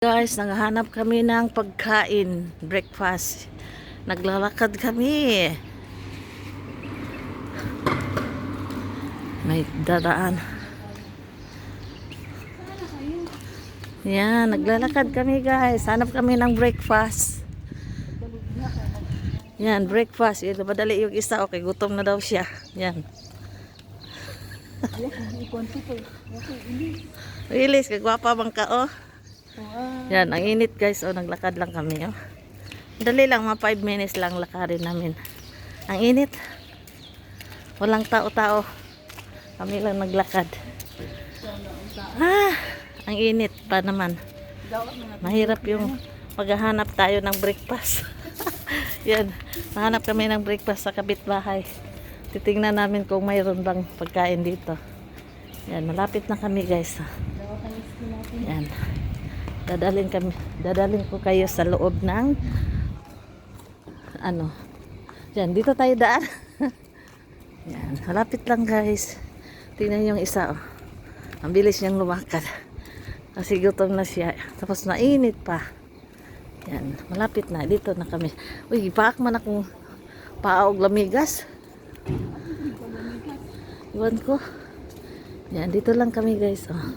Guys, naghahanap kami ng pagkain, breakfast. Naglalakad kami. May dadaan. Yan, naglalakad kami guys. Hanap kami ng breakfast. Yan, breakfast. Yan, madali yung isa. Okay, gutom na daw siya. Yan. Rilis, kagwapa bang ka, oh. Yan, ang init guys. Oh, naglakad lang kami. Oh. Dali lang, mga 5 minutes lang lakarin namin. Ang init. Walang tao-tao. Kami lang naglakad. Ah, ang init pa naman. Mahirap yung maghahanap tayo ng breakfast. Yan, nahanap kami ng breakfast sa kapitbahay. Titingnan namin kung mayroon bang pagkain dito. Yan, malapit na kami guys. Yan. Dadalhin kami, dadalhin ko kayo sa loob ng ano. Yan, dito tayo daan. Yan, malapit lang guys. Tingnan yung isa oh. Ang bilis niyang lumakad. Kasi gutom na siya. Tapos mainit pa. Yan, malapit na. Dito na kami. Uy, paak man akong paog lamigas. Iwan ko. Yan, dito lang kami guys. Oh.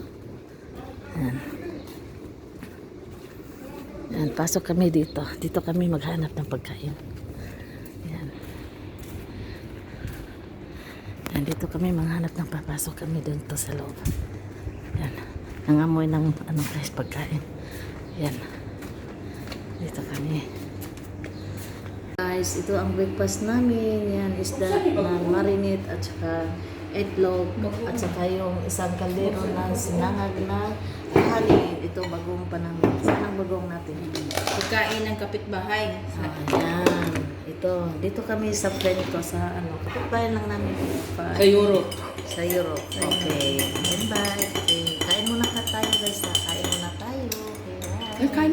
Yan. Yan, pasok kami dito. Dito kami maghanap ng pagkain. Yan. Yan, dito kami maghanap ng papasok kami doon to sa loob. Yan. Nangamoy ng ano guys, pagkain. Yan. Dito kami. Guys, ito ang breakfast namin. Yan, isda na marinate at saka eggnog at saka yung isang kaldero na sinangag na halin. Ito bagong pa namin. Saan ang bagong natin? Pagkain ng kapitbahay. Ayan. Ito. Dito kami sa friend ko sa ano. Kapitbahay lang namin. Pa, Sa Europe. sa Europe. Okay. Bye-bye. Okay. Kain muna ka tayo guys. ha? Kain muna tayo. Okay. bye. Kain